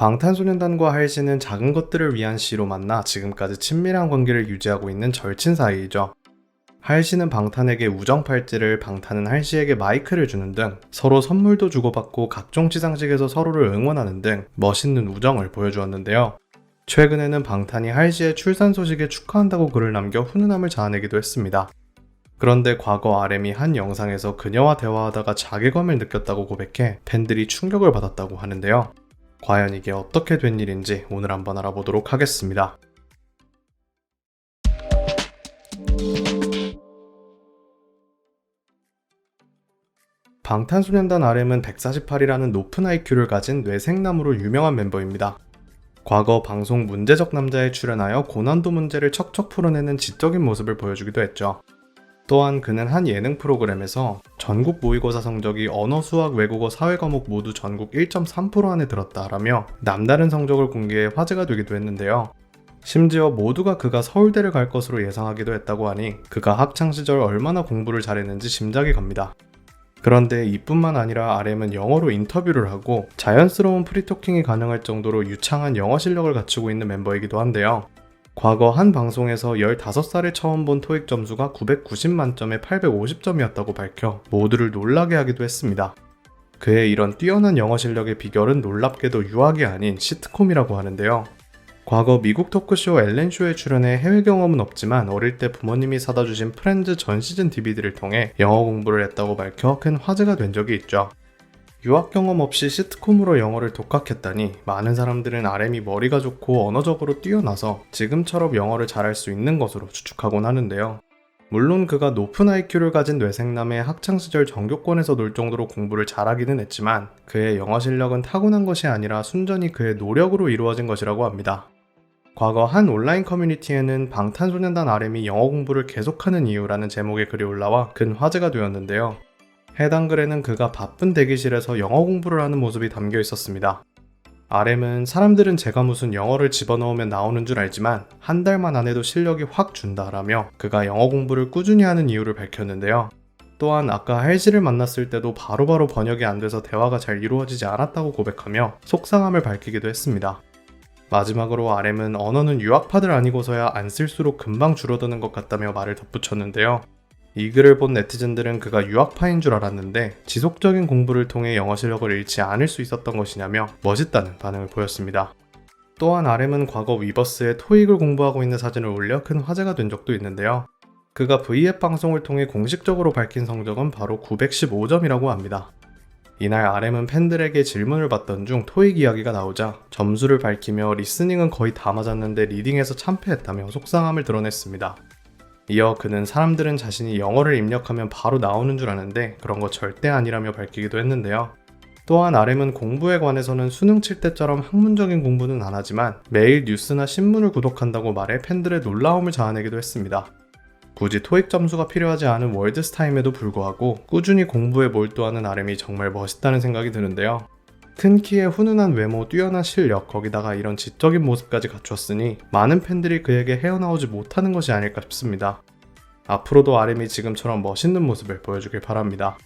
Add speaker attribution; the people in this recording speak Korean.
Speaker 1: 방탄소년단과 할씨는 작은 것들을 위한 시로 만나 지금까지 친밀한 관계를 유지하고 있는 절친 사이이죠. 할씨는 방탄에게 우정 팔찌를, 방탄은 할씨에게 마이크를 주는 등 서로 선물도 주고받고 각종 시상식에서 서로를 응원하는 등 멋있는 우정을 보여주었는데요. 최근에는 방탄이 할씨의 출산 소식에 축하한다고 글을 남겨 훈훈함을 자아내기도 했습니다. 그런데 과거 RM이 한 영상에서 그녀와 대화하다가 자괴감을 느꼈다고 고백해 팬들이 충격을 받았다고 하는데요. 과연 이게 어떻게 된 일인지 오늘 한번 알아보도록 하겠습니다. 방탄소년단 RM은 148이라는 높은 IQ를 가진 뇌생남으로 유명한 멤버입니다. 과거 방송 문제적 남자에 출연하여 고난도 문제를 척척 풀어내는 지적인 모습을 보여주기도 했죠. 또한 그는 한 예능 프로그램에서 전국 모의고사 성적이 언어, 수학, 외국어, 사회 과목 모두 전국 1.3% 안에 들었다라며 남다른 성적을 공개해 화제가 되기도 했는데요. 심지어 모두가 그가 서울대를 갈 것으로 예상하기도 했다고 하니 그가 학창 시절 얼마나 공부를 잘했는지 짐작이 갑니다. 그런데 이뿐만 아니라 RM은 영어로 인터뷰를 하고 자연스러운 프리토킹이 가능할 정도로 유창한 영어 실력을 갖추고 있는 멤버이기도 한데요. 과거 한 방송에서 15살에 처음 본 토익 점수가 990만 점에 850점이었다고 밝혀 모두를 놀라게 하기도 했습니다. 그의 이런 뛰어난 영어 실력의 비결은 놀랍게도 유학이 아닌 시트콤이라고 하는데요. 과거 미국 토크쇼 엘렌쇼에 출연해 해외 경험은 없지만 어릴 때 부모님이 사다 주신 프렌즈 전 시즌 DVD를 통해 영어 공부를 했다고 밝혀 큰 화제가 된 적이 있죠. 유학 경험 없이 시트콤으로 영어를 독학했다니 많은 사람들은 RM이 머리가 좋고 언어적으로 뛰어나서 지금처럼 영어를 잘할 수 있는 것으로 추측하곤 하는데요. 물론 그가 높은 IQ를 가진 뇌생남의 학창시절 전교권에서 놀 정도로 공부를 잘하기는 했지만 그의 영어 실력은 타고난 것이 아니라 순전히 그의 노력으로 이루어진 것이라고 합니다. 과거 한 온라인 커뮤니티에는 방탄소년단 RM이 영어 공부를 계속하는 이유라는 제목의 글이 올라와 큰 화제가 되었는데요. 해당 글에는 그가 바쁜 대기실에서 영어 공부를 하는 모습이 담겨 있었습니다. RM은 사람들은 제가 무슨 영어를 집어넣으면 나오는 줄 알지만 한 달만 안 해도 실력이 확 준다라며 그가 영어 공부를 꾸준히 하는 이유를 밝혔는데요. 또한 아까 할씨를 만났을 때도 바로바로 번역이 안 돼서 대화가 잘 이루어지지 않았다고 고백하며 속상함을 밝히기도 했습니다. 마지막으로 RM은 언어는 유학파들 아니고서야 안 쓸수록 금방 줄어드는 것 같다며 말을 덧붙였는데요. 이 글을 본 네티즌들은 그가 유학파인 줄 알았는데 지속적인 공부를 통해 영어 실력을 잃지 않을 수 있었던 것이냐며 멋있다는 반응을 보였습니다. 또한 RM은 과거 위버스에 토익을 공부하고 있는 사진을 올려 큰 화제가 된 적도 있는데요. 그가 V앱 방송을 통해 공식적으로 밝힌 성적은 바로 915점이라고 합니다. 이날 RM은 팬들에게 질문을 받던 중 토익 이야기가 나오자 점수를 밝히며 리스닝은 거의 다 맞았는데 리딩에서 참패했다며 속상함을 드러냈습니다. 이어 그는 사람들은 자신이 영어를 입력하면 바로 나오는 줄 아는데 그런 거 절대 아니라며 밝히기도 했는데요. 또한 RM은 공부에 관해서는 수능 칠 때처럼 학문적인 공부는 안 하지만 매일 뉴스나 신문을 구독한다고 말해 팬들의 놀라움을 자아내기도 했습니다. 굳이 토익 점수가 필요하지 않은 월드스타임에도 불구하고 꾸준히 공부에 몰두하는 RM이 정말 멋있다는 생각이 드는데요. 큰 키에 훈훈한 외모, 뛰어난 실력, 거기다가 이런 지적인 모습까지 갖추었으니 많은 팬들이 그에게 헤어나오지 못하는 것이 아닐까 싶습니다. 앞으로도 RM이 지금처럼 멋있는 모습을 보여주길 바랍니다.